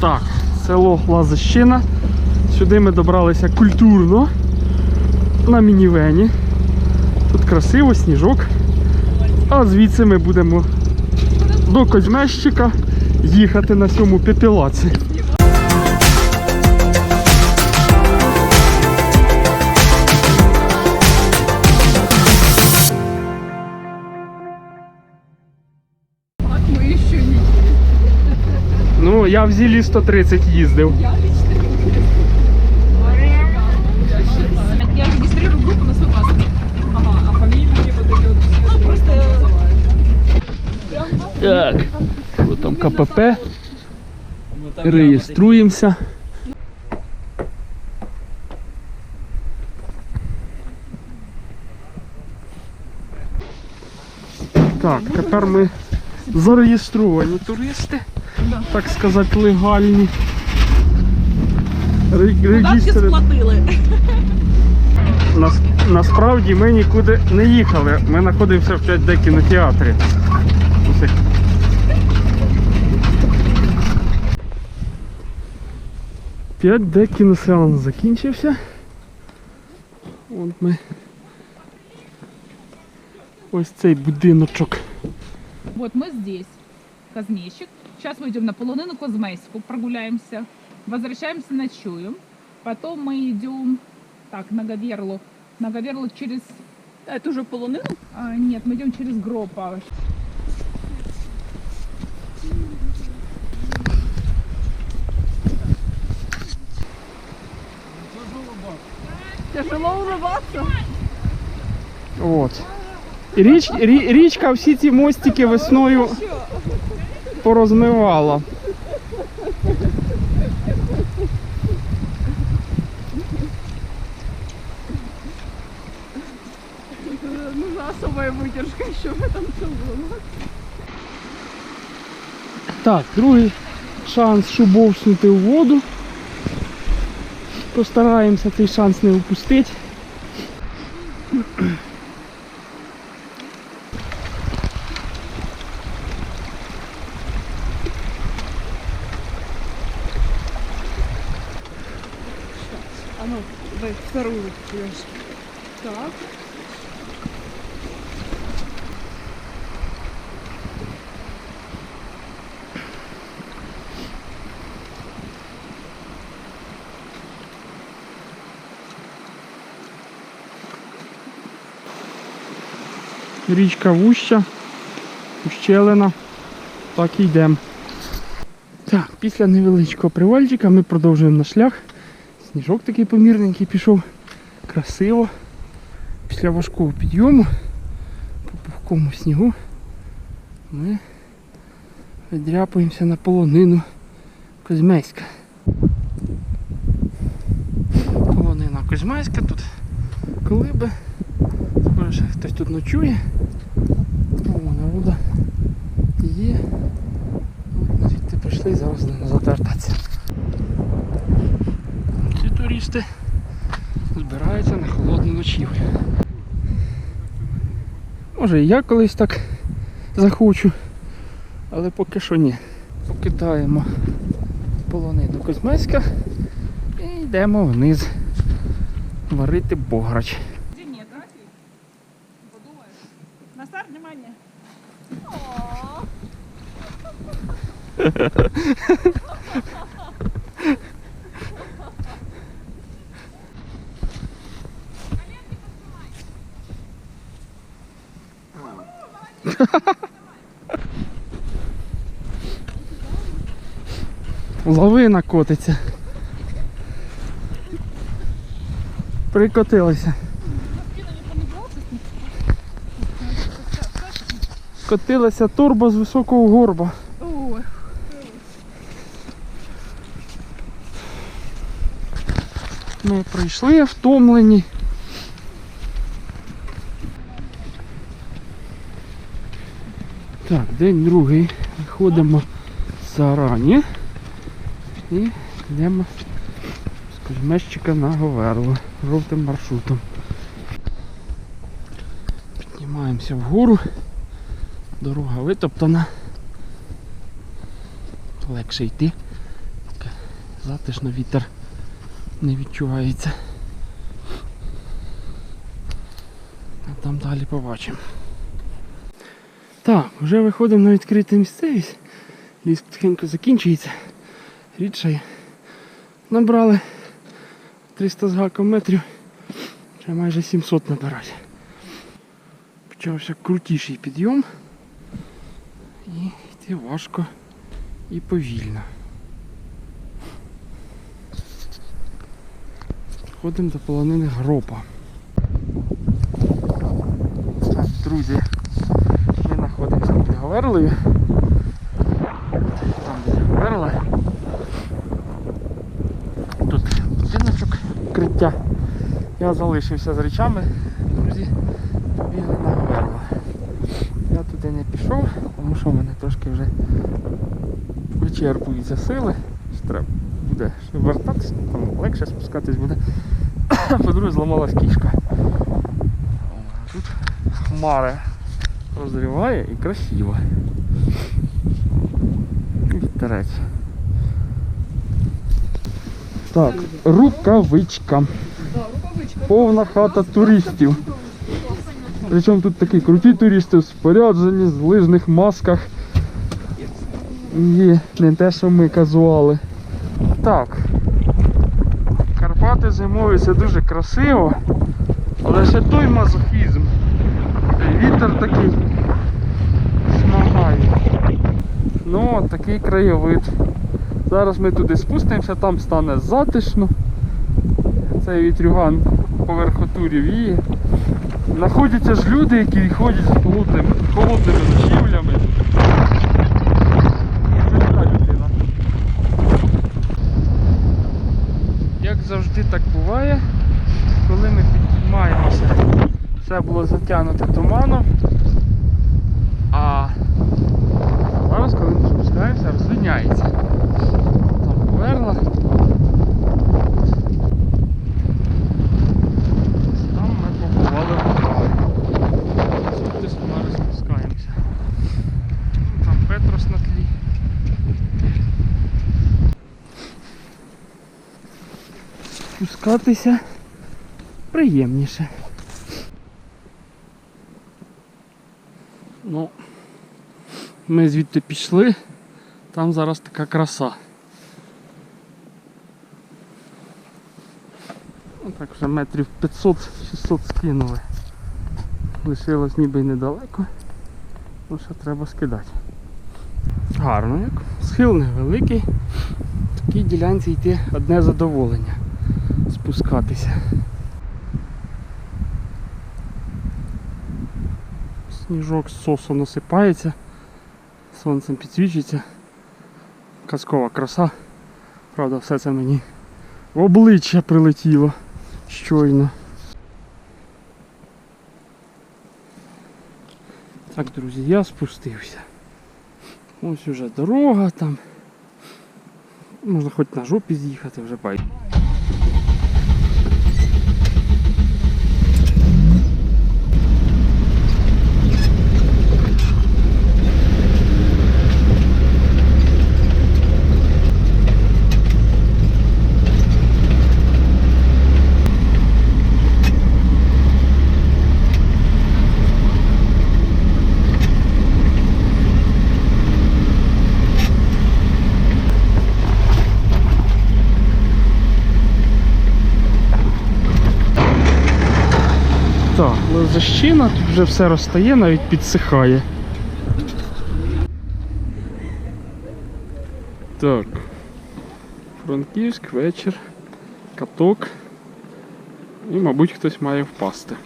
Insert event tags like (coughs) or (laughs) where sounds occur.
Так, село Лазищина. Сюди ми добралися культурно на мінівені. Тут красиво, сніжок. А звідси ми будемо до Козьмещика їхати на цьому пепілаці. В Зілі 130 їздив. Я регистрирую группу на свой паспорт. Ага, а фамилии вот эти вот. Просто Так, що там КПП, реєструємося. Так, тепер ми зареєстровані туристи, так сказати, легальні. Податки сплатили. Нас, насправді ми нікуди не їхали. Ми знаходимося в 5D кінотеатрі. Ось як. П'ять d кіносеанс закінчився. От ми. Ось цей будиночок. Вот мы здесь, Казмещик. Сейчас мы идем на полонину Козмейску, прогуляемся. Возвращаемся, ночуем. Потом мы идем, так, на Гаверлу. На Гаверлу через... А это уже полонину? а, нет, мы идем через Гропа. Тяжело улыбаться. От. І Річ, рі, річка всі ці мостики весною Порозмивала. Нужна особая выдержка еще в этом сезоне. Так, другий шанс шубовснути у воду. Постараємося цей шанс не упустити. Пьешь. Так. Річка вуща, ущелина. Так і йдемо. Так, після невеличкого привальчика ми продовжуємо наш шлях. Сніжок такий помірненький пішов. Красиво. Після важкого підйому по пухкому снігу ми відряпуємося на полонину Козьмейська. Полонина Козьмейська тут колиби. Може хтось тут ночує. О, народу є. Звідти прийшли зараз. Ці туристи збираються на холодну ночівлю. Може і я колись так захочу, але поки що ні. Покидаємо полонину Козьмецька і йдемо вниз варити бограч. Внимание. (laughs) Лавина котиться. Прикотилася. Котилася турбо з високого горба. Ми прийшли втомлені. Так, день другий. Виходимо зарані і йдемо з Кузьмещика на Говерло жовтим маршрутом. Піднімаємося вгору. Дорога витоптана. Легше йти затишно вітер не відчувається. А там далі побачимо. Так, вже виходимо на відкриту місцевість. Ліс потихеньку закінчується. Рідшає. Набрали 300 з гаком метрів. Вже майже 700 набирати. Почався крутіший підйом. І йти важко і повільно. Ходимо до полонини гропа. Так, друзі, Говерлою. Там де Говерла. Тут будиночок укриття. Я залишився з речами, друзі, побігли на Говерло. Я туди не пішов, тому що в мене трошки вже вичерпуються сили. Треба буде вертатися, там легше спускатись буде. (coughs) По-друге, зламалась кішка. Тут хмари розриває і красиво. Вітерець. Так, рукавичка. Повна хата туристів. Причому тут такі круті туристи, споряджені, з лижних масках. І не те, що ми казуали. Так. Карпати зимою це дуже красиво, але ще той мазохізм. Вітер такий смагає. Ну, от такий краєвид. Зараз ми туди спустимося, там стане затишно. Цей вітрюган по верхотурі віє. Знаходяться ж люди, які ходять з холодними, холодними ночівлями. Як завжди так буває, коли ми піднімаємося, все було затягнуте туманом. А зараз, коли ми спускаємося, розвиняється. Там поверла. Там ми побували в Хмари. Сюди з Хмари спускаємося. Ну, Там Петрос на тлі. Спускатися приємніше. Ну, ми звідти пішли, там зараз така краса. Так вже метрів 500-600 скинули. Лишилось ніби й недалеко. Ну що треба скидати. Гарно як. Схил невеликий. В такій ділянці йти одне задоволення. Спускатися. Сніжок з сосу насипається, сонцем підсвічується. Казкова краса. Правда, все це мені в обличчя прилетіло щойно. Так, друзі, я спустився. Ось уже дорога там. Можна хоч на жопі з'їхати, вже бай. Так, лозащина, тут вже все розстає, навіть підсихає. Так. Франківськ, вечір, каток. І, мабуть, хтось має впасти.